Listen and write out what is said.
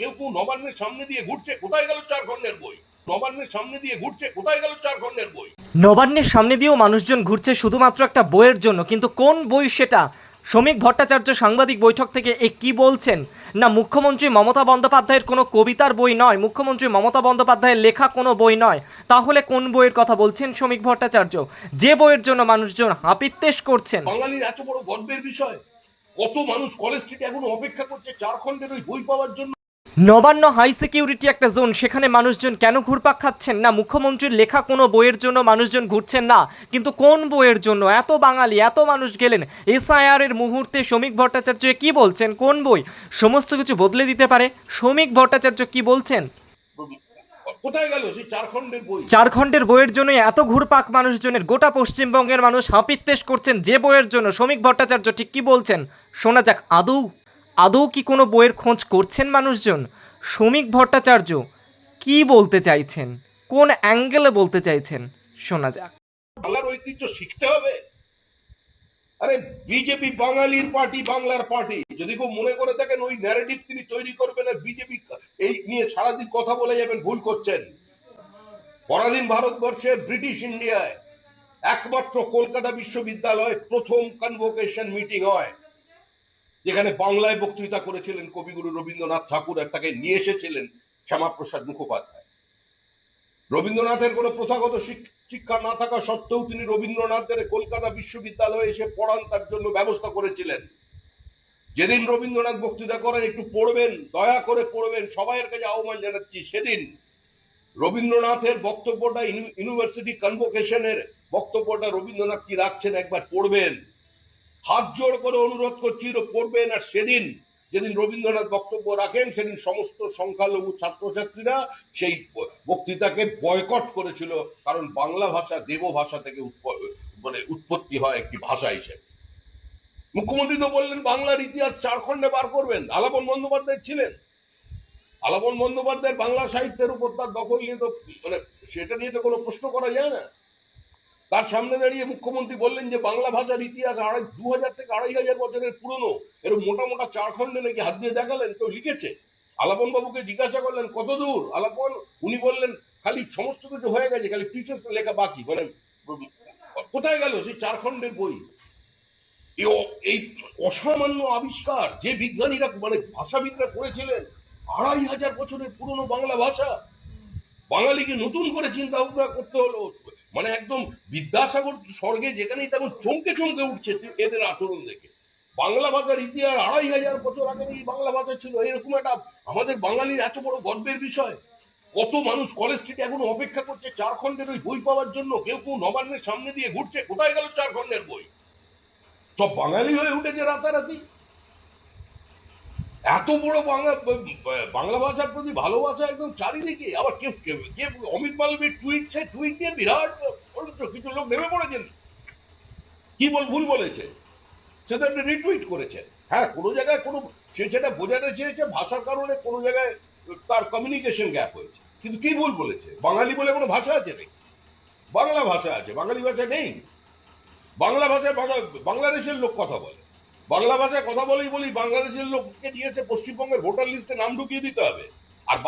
কেউ কেউ নবান্নের সামনে দিয়ে ঘুরছে কোথায় গেল চার খণ্ডের বই? নবান্নের সামনে দিয়ে ঘুরছে কোথায় গেল চার খণ্ডের বই? নবান্নের সামনে দিয়েও মানুষজন ঘুরছে শুধুমাত্র একটা বইয়ের জন্য কিন্তু কোন বই সেটা? শ্রমিক ভট্টাচার্য সাংবাদিক বৈঠক থেকে এ কি বলছেন? না মুখ্যমন্ত্রী মমতা বন্দ্যোপাধ্যায়ের কোনো কবিতার বই নয় মুখ্যমন্ত্রী মমতা বন্দ্যোপাধ্যায়ের লেখা কোনো বই নয়। তাহলে কোন বইয়ের কথা বলছেন শ্রমিক ভট্টাচার্য? যে বইয়ের জন্য মানুষজন হাপিত্তেশ করছেন। বাঙালির এত বড় গর্বের বিষয় কত মানুষ কলেজ স্ট্রিটে এখন অপেক্ষা করছে চার খণ্ডের ওই বই পাওয়ার জন্য? নবান্ন হাই সিকিউরিটি একটা জোন সেখানে মানুষজন কেন ঘুরপাক খাচ্ছেন না? মুখ্যমন্ত্রীর লেখা কোনো বইয়ের জন্য মানুষজন ঘুরছেন না? কিন্তু কোন বইয়ের জন্য? এত বাঙালি এত মানুষ গেলেন। এসআইআর এর মুহূর্তে শ্রমিক ভট্টাচার্য কি বলছেন? কোন বই? সমস্ত কিছু বদলে দিতে পারে? শ্রমিক ভট্টাচার্য কি বলছেন? কোথায় গেল সেই চার বই? চার বইয়ের জন্য এত ঘুরপাক মানুষজনের গোটা পশ্চিমবঙ্গের মানুষ হাপিত্তেশ করছেন যে বইয়ের জন্য। শ্রমিক ভট্টাচার্য ঠিক কি বলছেন? শোনা যাক আদৌ আদৌ কি কোনো বইয়ের খোঁজ করছেন মানুষজন? শ্রমিক ভট্টাচার্য, কি বলতে চাইছেন? কোন অ্যাঙ্গেলে বলতে চাইছেন? শোনা যাক। বাংলার ঐতিহ্য শিখতে হবে? আরে বিজেপি বাঙালির পার্টি, বাংলার পার্টি। যদি কেউ মনে করে থাকেন ওই ন্যারেটিভ তিনি তৈরি করবেন আর বিজেপি এই নিয়ে সারাদিন কথা বলে যাবেন, ভুল করছেন। পরাধীন ভারতবর্ষে, ব্রিটিশ ইন্ডিয়ায় একমাত্র কলকাতা বিশ্ববিদ্যালয়ে প্রথম কনভোকেশন মিটিং হয়। যেখানে বাংলায় বক্তৃতা করেছিলেন কবিগুরু রবীন্দ্রনাথ ঠাকুর আর তাকে নিয়ে এসেছিলেন শ্যামাপ্রসাদ মুখোপাধ্যায়। রবীন্দ্রনাথের কোনো প্রথাগত শিক- শিক্ষা না থাকা সত্ত্বেও তিনি রবীন্দ্রনাথের কলকাতা বিশ্ববিদ্যালয়ে এসে পড়ান, তার জন্য ব্যবস্থা করেছিলেন। যেদিন রবীন্দ্রনাথ বক্তৃতা করেন, একটু পড়বেন, দয়া করে পড়বেন, সবাইয়ের কাছে আহ্বান জানাচ্ছি, সেদিন রবীন্দ্রনাথের বক্তব্যটা ইউনিভার্সিটি কনভোকেশনের বক্তব্যটা রবীন্দ্রনাথ কি রাখছেন একবার পড়বেন। হাত জোড় করে অনুরোধ করছি পড়বেন আর সেদিন যেদিন রবীন্দ্রনাথ বক্তব্য রাখেন, সেদিন সমস্ত সংখ্যালঘু ছাত্রছাত্রীরা সেই বক্তৃতাকে বয়কট করেছিল, কারণ বাংলা ভাষা দেব ভাষা থেকে মানে উৎপত্তি হয় একটি ভাষা হিসেবে। মুখ্যমন্ত্রী তো বললেন, বাংলার ইতিহাস চার খণ্ডে বার করবেন। আলাপন বন্দ্যোপাধ্যায় ছিলেন। আলাপন বন্দ্যোপাধ্যায়ের বাংলা সাহিত্যের উপর তার দখল নিয়ে তো মানে সেটা নিয়ে তো কোনো প্রশ্ন করা যায় না। তার সামনে দাঁড়িয়ে মুখ্যমন্ত্রী বললেন যে বাংলা ভাষার ইতিহাস আড়াই, দু হাজার থেকে আড়াই হাজার বছরের পুরনো এরকম মোটা মোটা চার খণ্ডে নাকি হাত দিয়ে দেখালেন, কেউ লিখেছে। আলাপন বাবুকে জিজ্ঞাসা করলেন, কত দূর? আলাপন, উনি বললেন, খালি সমস্ত কিছু হয়ে গেছে, খালি প্রিসেস লেখা বাকি। মানে কোথায় গেল সেই চার খণ্ডের বই এই অসামান্য আবিষ্কার যে বিজ্ঞানীরা মানে ভাষাবিদরা করেছিলেন, আড়াই হাজার বছরের পুরনো বাংলা ভাষা বাঙালিকে নতুন করে চিন্তা ভাবনা করতে হলো। মানে একদম বিদ্যাসাগর স্বর্গে যেখানেই তেমন চমকে চমকে উঠছে এদের আচরণ দেখে। বাংলা ভাষার ইতিহাস আড়াই হাজার বছর আগে এই বাংলা ভাষা ছিল। এরকম একটা আমাদের বাঙালির এত বড় গর্বের বিষয়। কত মানুষ কলেজ স্ট্রিটে এখনও অপেক্ষা করছে চার খণ্ডের ওই বই পাওয়ার জন্য। কেউ কেউ নবান্নের সামনে দিয়ে ঘুরছে, কোথায় গেল চার খণ্ডের বই? সব বাঙালি হয়ে উঠেছে রাতারাতি। এত বড় বাংলা বাংলা ভাষার প্রতি ভালোবাসা একদম চারিদিকে। আবার কে কে- অমিত মালবীর টুইট সে টুইট নিয়ে বিরাট কিছু লোক নেমে পড়েছেন। কি বল, ভুল বলেছে? সে তো একটা রিটুইট করেছেন। হ্যাঁ কোনো জায়গায় কোনো, সে সেটা বোঝাতে চেয়েছে, ভাষার কারণে কোনো জায়গায় তার কমিউনিকেশন গ্যাপ হয়েছে। কিন্তু কি ভুল বলেছে? বাঙালি বলে কোনো ভাষা আছে নাকি? বাংলা ভাষা আছে, বাঙালি ভাষা নেই। বাংলা ভাষায় বাংলা- বাংলাদেশের লোক কথা বলে। বাংলা ভাষায় কথা বলেই বলি, বাংলাদেশের লোককে নিয়েছে পশ্চিমবঙ্গের ভোটার লিস্টে নাম ঢুকিয়ে দিতে হবে। আর